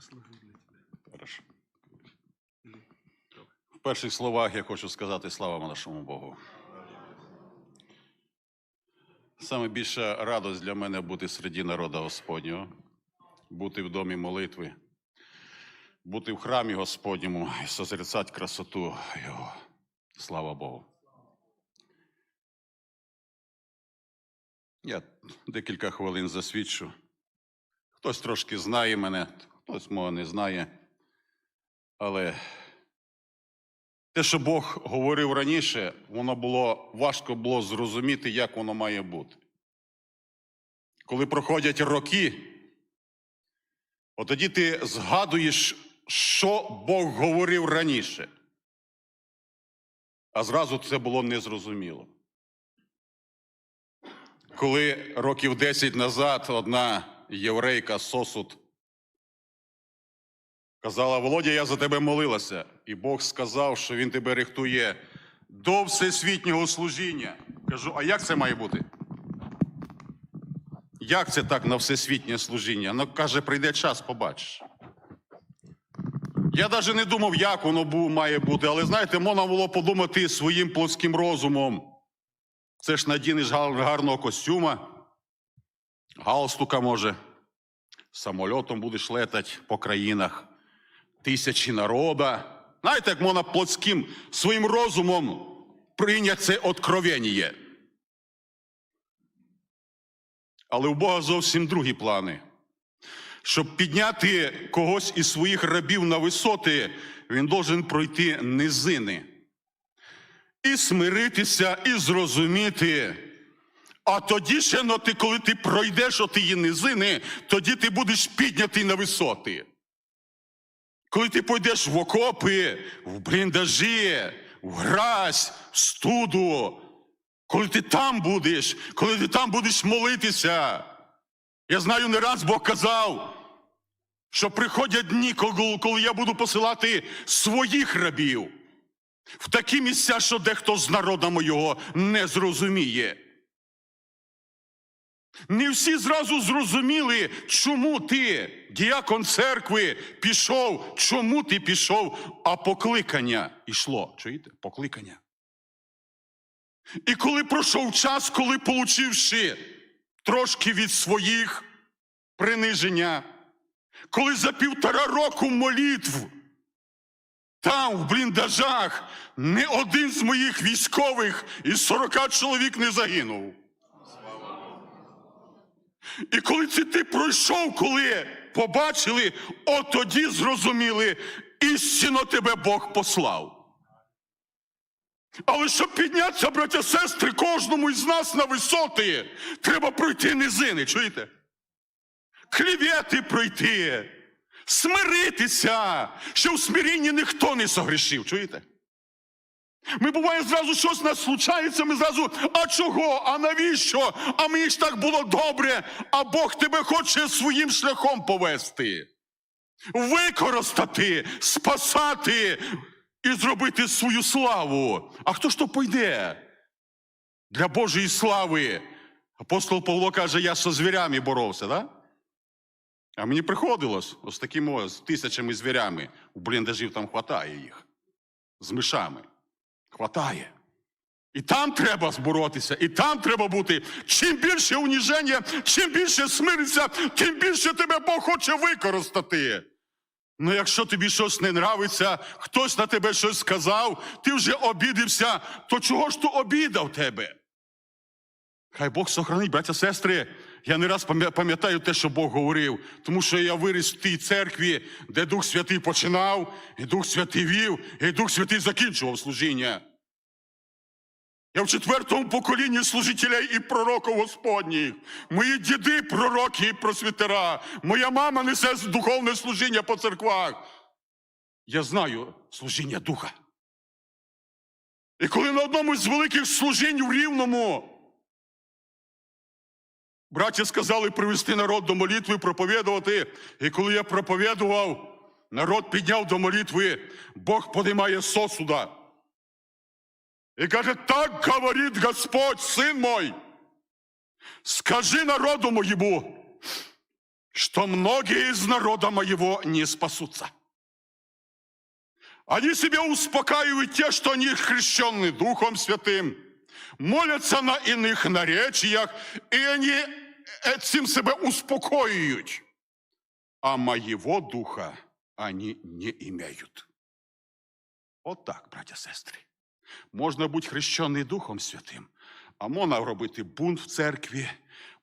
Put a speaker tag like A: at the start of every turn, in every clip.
A: послужить для тебя.
B: Хорошо. В перших словах я хочу сказати слава нашому Богу. Саме більша радость для мене бути серед народу Господнього, бути в домі молитви, бути в храмі Господньому і созерцати красоту Його. Слава Богу. Я декілька хвилин засвідчу. Хтось трошки знає мене, хтось мого не знає. Але те, що Бог говорив раніше, воно було важко було зрозуміти, як воно має бути. Коли проходять роки, от тоді ти згадуєш, що Бог говорив раніше. А зразу це було незрозуміло. Коли років 10 назад одна єврейка Сосуд Казала, Володя, я за тебе молилася, і Бог сказав, що він тебе рихтує до всесвітнього служіння. Кажу, а як це має бути? Як це так на всесвітнє служіння? Ну, каже, прийде час, побачиш. Я навіть не думав, як воно має бути, але знаєте, можна було подумати своїм плоским розумом. Це ж надінеш гарного костюма, галстука може, самольотом будеш летати по країнах тисячі народа. Знаєте, як можна плотським своїм розумом прийняти це откровення. Але у Бога зовсім другі плани. Щоб підняти когось із своїх рабів на висоти, він должен пройти низини. І смиритися, і зрозуміти. А тоді ще, коли ти пройдеш отії низини, тоді ти будеш піднятий на висоти. Коли ти пойдеш в окопи, в бліндажі, в гразь, в студу, коли ти там будеш, коли ти там будеш молитися. Я знаю, не раз Бог казав, що приходять дні, коли я буду посилати своїх рабів в такі місця, що дехто з народа моєго не зрозуміє. Не всі зразу зрозуміли, чому ти, діякон церкви, пішов, чому ти пішов, а покликання йшло. Чуєте? Покликання. І коли пройшов час, коли, получивши трошки від своїх приниження, коли за півтора року молитв там, в бліндажах, не один з моїх військових із 40 чоловік не загинув. І коли це ти пройшов, коли побачили, от тоді зрозуміли, істинно тебе Бог послав. Але щоб піднятися, браття сестри, кожному із нас на висоти, треба пройти низини, чуєте? Клівєти пройти, смиритися, що в смирінні ніхто не согрішив, чуєте? Ми буває зразу щось нас случається, ми зразу, а чого? А навіщо? А мені ж так було добре, а Бог тебе хоче своїм шляхом повести, використати, спасати і зробити свою славу. А хто ж то пойде? Для Божої слави. Апостол Павло каже, я зі звірями боровся, да? А мені приходилось ось такими ось тисячами звірями. У бліндажів там хватає їх. З мишами. Хватає. І там треба зборотися, і там треба бути. Чим більше уніження, чим більше смириться, тим більше тебе Бог хоче використати. Ну, якщо тобі щось не нравиться, хтось на тебе щось сказав, ти вже обідився, то чого ж то обіда в тебе? Хай Бог сохранить, браття, сестри. Я не раз пам'ятаю те, що Бог говорив, тому що я виріс в тій церкві, де Дух Святий починав, і Дух Святий вів, і Дух Святий закінчував служіння. Я в четвертому поколінні служителей і пророків Господніх. Мої діди пророки і просвітера. Моя мама несе духовне служіння по церквах. Я знаю служіння духа. І коли на одному з великих служінь в Рівному Браті сказали привести народ до молитви, проповідувати. І коли я проповідував, народ підняв до молитви, Бог подимає сосуда. І каже, так говорить Господь, син мой. Скажи народу моєму, что многие из народа моего не спасутся. Они себя успокаивают те, что они хрещены Духом Святым, молятся на иных наречиях, и они этим себя успокоюють. А моего духа они не имеют. От так, браття сестри. Можна бути хрещений Духом Святим, а можна робити бунт в церкві,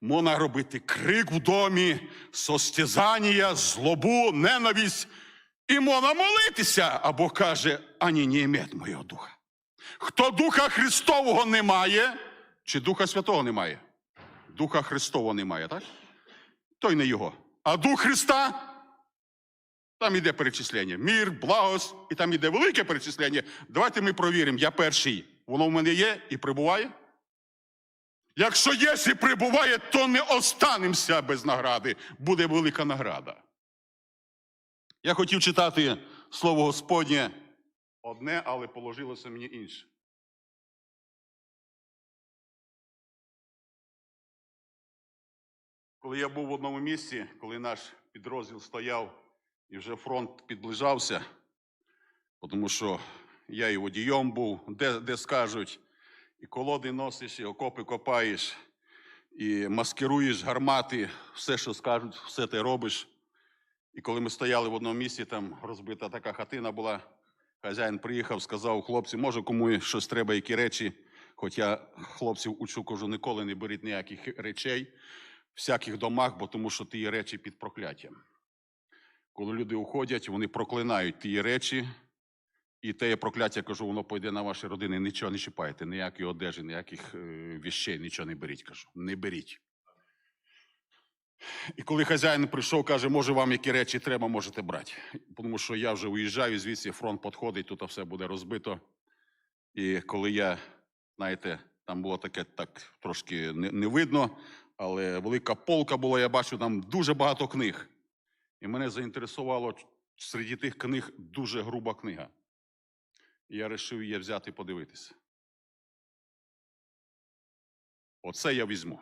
B: можна робити крик в домі, состязання, злобу, ненависть. І можна молитися, а Бог каже, ані не імеють моєго духа. Хто Духа Христового не має, чи Духа Святого немає? Духа Христового немає, так? Той не його. А Дух Христа там іде перечислення. Мір, благость, і там іде велике перечислення. Давайте ми провіримо. Я перший. Воно в мене є і прибуває. Якщо є і прибуває, то не останемося без награди. Буде велика награда. Я хотів читати слово Господнє одне, але положилося мені інше. Коли я був в одному місці, коли наш підрозділ стояв і вже фронт підближався, тому що я і водієм був, де, де скажуть, і колоди носиш, і окопи копаєш, і маскируєш гармати, все, що скажуть, все ти робиш. І коли ми стояли в одному місці, там розбита така хатина була, хазяїн приїхав, сказав, хлопці, може кому щось треба, які речі. Хоч я хлопців учу, кажу, ніколи не беріть ніяких речей всяких домах, бо тому що ті речі під прокляттям. Коли люди уходять, вони проклинають ті речі, і те прокляття, кажу, воно пойде на ваші родини, нічого не чіпайте, ніякої одежі, ніяких е, віщей, нічого не беріть, кажу. Не беріть. І коли хазяїн прийшов, каже, може вам які речі треба, можете брати. Тому що я вже уїжджаю, звідси фронт підходить, тут все буде розбито. І коли я, знаєте, там було таке так трошки не, не видно, але велика полка була, я бачу, там дуже багато книг. І мене заінтересувало серед тих книг дуже груба книга. І я вирішив її взяти і подивитися. Оце я візьму.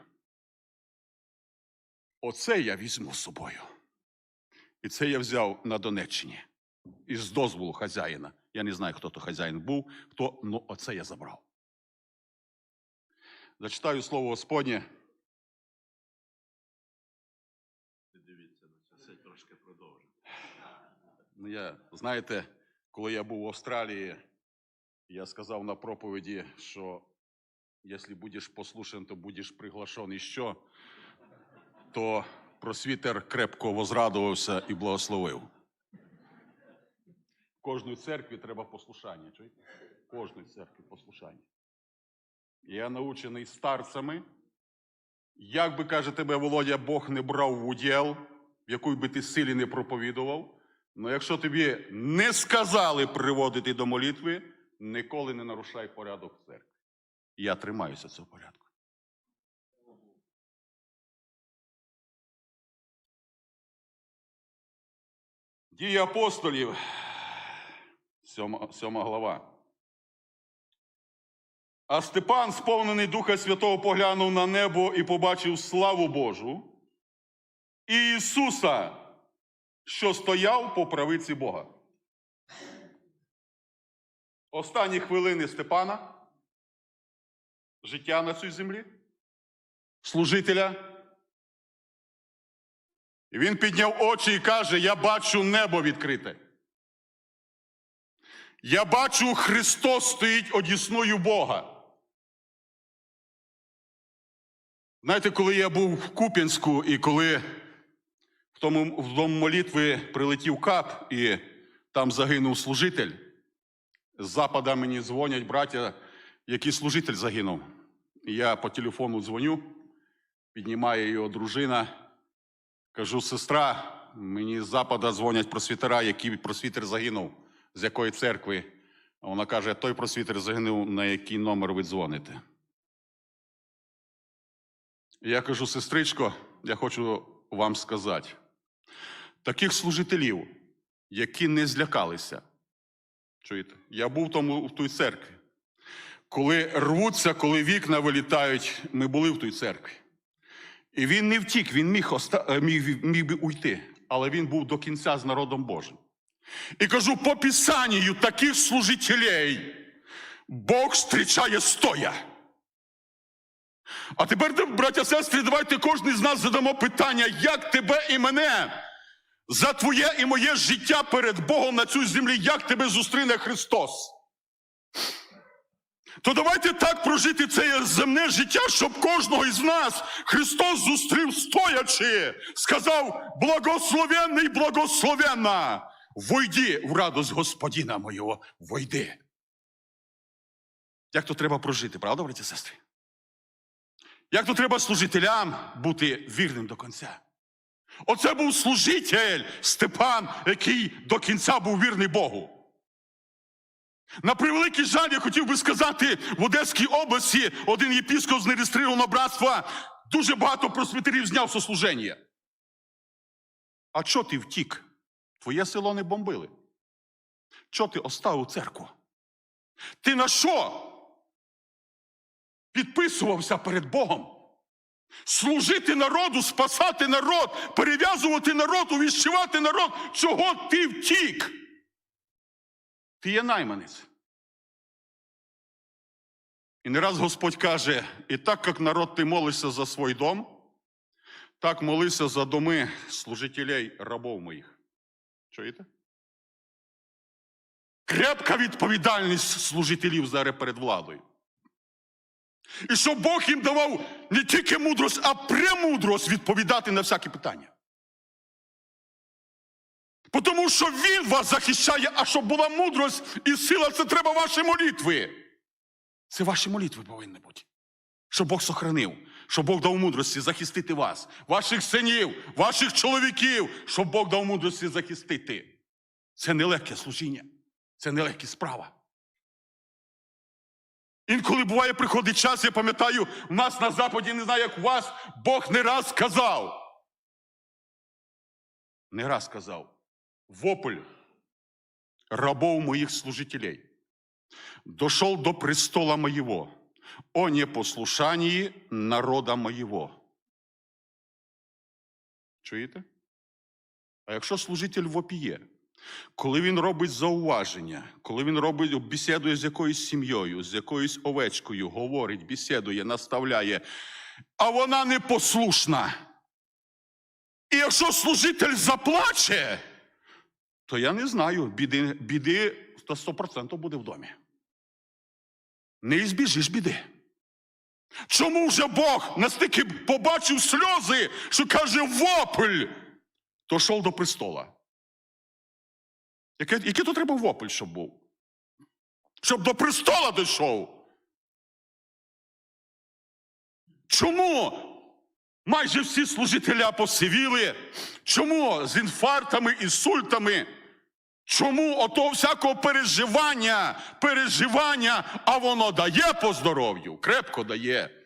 B: Оце я візьму з собою. І це я взяв на Донеччині. Із дозволу хазяїна. Я не знаю, хто то хазяїн був, хто, ну оце я забрав. Зачитаю слово Господнє.
A: Дивіться на це все трошки продовжимо.
B: Ну, я, знаєте, коли я був в Австралії, я сказав на проповіді, що якщо будеш послушен, то будеш приглашений що, то просвітер крепко возрадувався і благословив. В кожній церкві треба послушання. Чуєте? В кожній церкві послушання. Я научений старцями. Як би каже тебе, Володя, Бог не брав в уділ, в якої би ти силі не проповідував, але якщо тобі не сказали приводити до молитви, ніколи не нарушай порядок в церкві. Я тримаюся цього порядку. Дії апостолів, сьома, сьома глава. А Степан, сповнений Духа Святого, поглянув на небо і побачив славу Божу і Ісуса, що стояв по правиці Бога. Останні хвилини Степана, життя на цій землі, служителя. І він підняв очі і каже: Я бачу небо відкрите. Я бачу, Христос стоїть одісною Бога. Знаєте, коли я був в Куп'янську і коли в тому в дом молитви прилетів кап, і там загинув служитель, з запада мені дзвонять браття, який служитель загинув. Я по телефону дзвоню, піднімає його дружина. Кажу, сестра, мені з запада дзвонять просвітера, який просвітер загинув, з якої церкви. Вона каже, той просвітер загинув, на який номер ви дзвоните. Я кажу, сестричко, я хочу вам сказати, таких служителів, які не злякалися. Чуєте? Я був тому в той церкві. Коли рвуться, коли вікна вилітають, ми були в той церкві. І він не втік, він міг, оста... е, міг, міг би уйти, але він був до кінця з народом Божим. І кажу, по Писанню таких служителей Бог зустрічає стоя. А тепер, браття сестри, давайте кожен з нас задамо питання, як тебе і мене за твоє і моє життя перед Богом на цій землі, як тебе зустріне Христос. То давайте так прожити це земне життя, щоб кожного із нас Христос зустрів стоячи, сказав: благословенний, благословенна, войди в радость Господіна моєго, войди. Як то треба прожити, правда, браті сестри? Як то треба служителям бути вірним до кінця? Оце був служитель Степан, який до кінця був вірний Богу. На превеликий жаль, я хотів би сказати, в Одеській області один єпіскоп з нереєстрованого братства дуже багато просвітерів зняв сослуження. А чо ти втік? Твоє село не бомбили. Чо ти оставив церкву? Ти на що? Підписувався перед Богом. Служити народу, спасати народ, перев'язувати народ, увіщувати народ. Чого ти втік? Ти є найманець. І не раз Господь каже: і так як народ ти молишся за свій дом, так молися за доми служителей рабов моїх. Чуєте? Крепка відповідальність служителів зараз перед владою. І щоб Бог їм давав не тільки мудрость, а премудрость відповідати на всякі питання. Тому що Він вас захищає, а щоб була мудрость і сила, це треба ваші молитви. Це ваші молитви повинні бути. Щоб Бог сохранив, щоб Бог дав мудрості захистити вас, ваших синів, ваших чоловіків, щоб Бог дав мудрості захистити. Це нелегке служіння, це нелегка справа. Інколи буває, приходить час, я пам'ятаю, в нас на Западі, не знаю, як у вас, Бог не раз сказав. Не раз сказав. Вопль рабов моих служителей дошел до престола моего о непослушании народа моего. Чуєте? А якщо служитель вопіє, коли він робить зауваження, коли він робить бесідує з якоюсь сім'єю, з якоюсь овечкою, говорить, бесідує, наставляє, а вона непослушна. І якщо служитель заплаче, то я не знаю, біди, біди та 100% буде в домі. Не збіжиш біди. Чому вже Бог настільки побачив сльози, що каже вопль, то йшов до престола? Яке, який то треба вопль, щоб був? Щоб до престола дійшов. Чому майже всі служителя посивіли? Чому з інфарктами, інсультами? Чому ото всякого переживання, переживання, а воно дає по здоров'ю, крепко дає.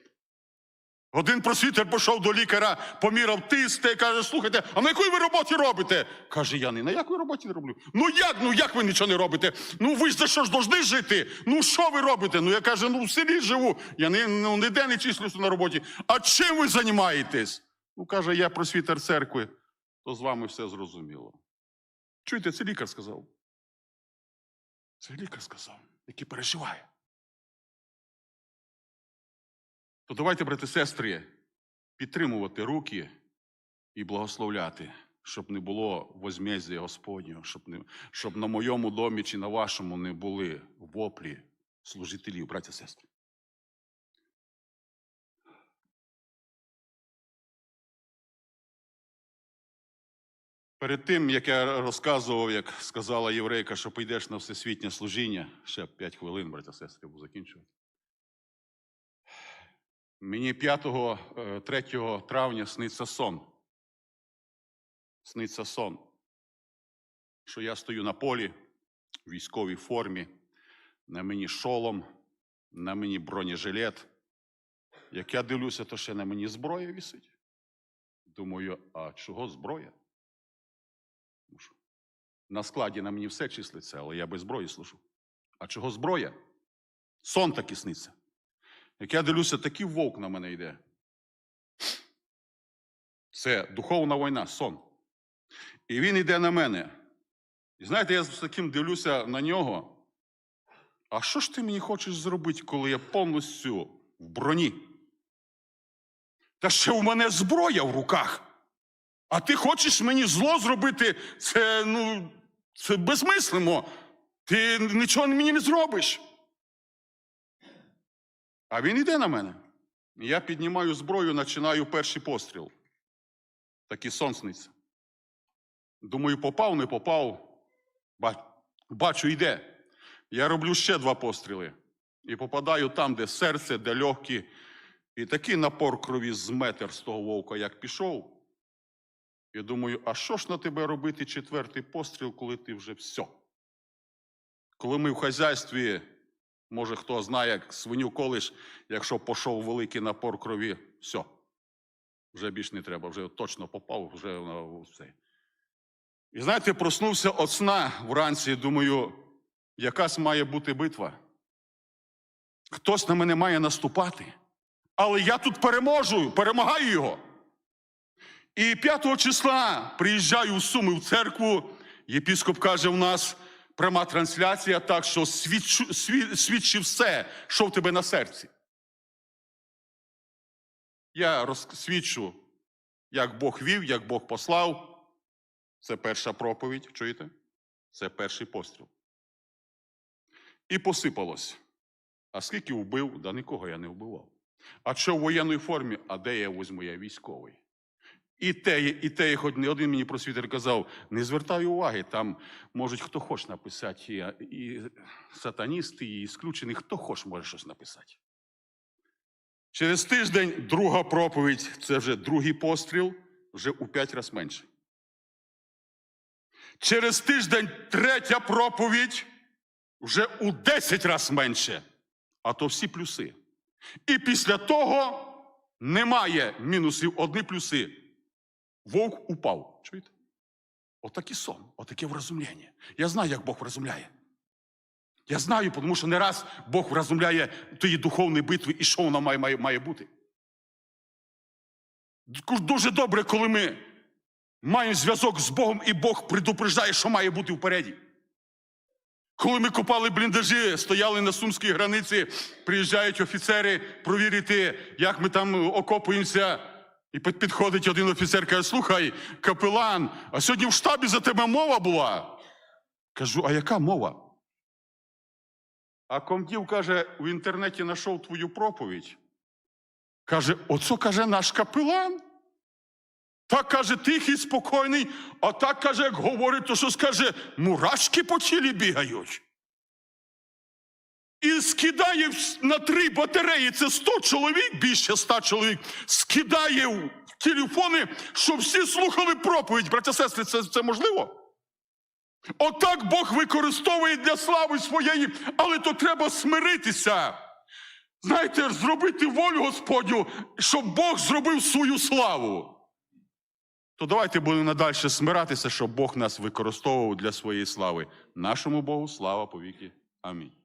B: Один просвітер пішов до лікаря, поміряв тиск і каже: слухайте, а на якій ви роботі робите? Каже, я не на якій роботі не роблю. Ну як? Ну як ви нічого не робите? Ну ви ж за що ж должны жити? Ну що ви робите? Ну я каже, ну в селі живу, я не, ну, ніде не числюся на роботі. А чим ви займаєтесь? Ну каже, я просвітер церкви, то з вами все зрозуміло. Чуєте, це лікар сказав. Це лікар сказав, який переживає. То давайте, брати сестри, підтримувати руки і благословляти, щоб не було возмездя Господнього, щоб, не, щоб на моєму домі чи на вашому не були воплі служителів, браті і сестри. Перед тим, як я розказував, як сказала єврейка, що підеш на всесвітнє служіння, ще 5 хвилин, браття сестри, буду закінчувати. Мені 5 е, 3 травня сниться сон. Сниться сон. Що я стою на полі в військовій формі, на мені шолом, на мені бронежилет. Як я дивлюся, то ще на мені зброя висить. Думаю, а чого зброя? На складі на мені все числиться, але я без зброї служу. А чого зброя? Сон таки сниться. Як я дивлюся, такий вовк на мене йде. Це духовна війна, сон. І він йде на мене. І знаєте, я з таким дивлюся на нього. А що ж ти мені хочеш зробити, коли я повністю в броні? Та ще у мене зброя в руках. А ти хочеш мені зло зробити? Це, ну, це безмислимо. Ти нічого мені не зробиш. А він йде на мене. Я піднімаю зброю, починаю перший постріл. Такий сон сниться. Думаю, попав, не попав. Бачу, йде. Я роблю ще два постріли. І попадаю там, де серце, де легкі. І такий напор крові з метр з того вовка, як пішов. І думаю, а що ж на тебе робити четвертий постріл, коли ти вже все? Коли ми в хазяйстві, може хто знає, як свиню колиш, якщо пішов великий напор крові, все. Вже більш не треба, вже точно попав, вже на все. І знаєте, проснувся от сна вранці, думаю, якась має бути битва. Хтось на мене має наступати. Але я тут переможу, перемагаю його. І 5 числа приїжджаю у Суми в церкву. Єпіскоп каже: у нас пряма трансляція, так що свідчу, сві, свідчи все, що в тебе на серці. Я розсвідчу, як Бог вів, як Бог послав. Це перша проповідь, чуєте? Це перший постріл. І посипалось. А скільки вбив, да нікого я не вбивав. А що в воєнній формі, а де я візьму, я військовий. І те, і те, не один мені просвітер казав, не звертай уваги, там можуть хто хоч написати, і, сатаністи, і ісключений, хто хоч може щось написати. Через тиждень друга проповідь, це вже другий постріл, вже у п'ять разів менше. Через тиждень третя проповідь вже у 10 разів менше. А то всі плюси. І після того немає мінусів, одні плюси. Вовк упав. Чуєте? Отакий сон, отаке вразумлення. Я знаю, як Бог вразумляє. Я знаю, тому що не раз Бог вразумляє тої духовної битви і що вона має, має, має бути. Дуже добре, коли ми маємо зв'язок з Богом, і Бог предупреждає, що має бути впереді. Коли ми копали бліндажі, стояли на сумській границі, приїжджають офіцери провірити, як ми там окопуємося. І підходить один офіцер, каже: слухай, капелан, а сьогодні в штабі за тебе мова була. Кажу, а яка мова? А комдів каже, в інтернеті знайшов твою проповідь. Каже, оце каже наш капелан. Так каже, тихий, спокійний, а так каже, як говорить, то що скаже, мурашки по тілі бігають. І скидає на три батареї, це 100 чоловік, більше 100 чоловік, скидає в телефони, щоб всі слухали проповідь. Браття сестри, це, це можливо? Отак Бог використовує для слави своєї, але то треба смиритися. Знаєте, зробити волю Господню, щоб Бог зробив свою славу. То давайте будемо надалі смиратися, щоб Бог нас використовував для своєї слави. Нашому Богу слава повіки. Амінь.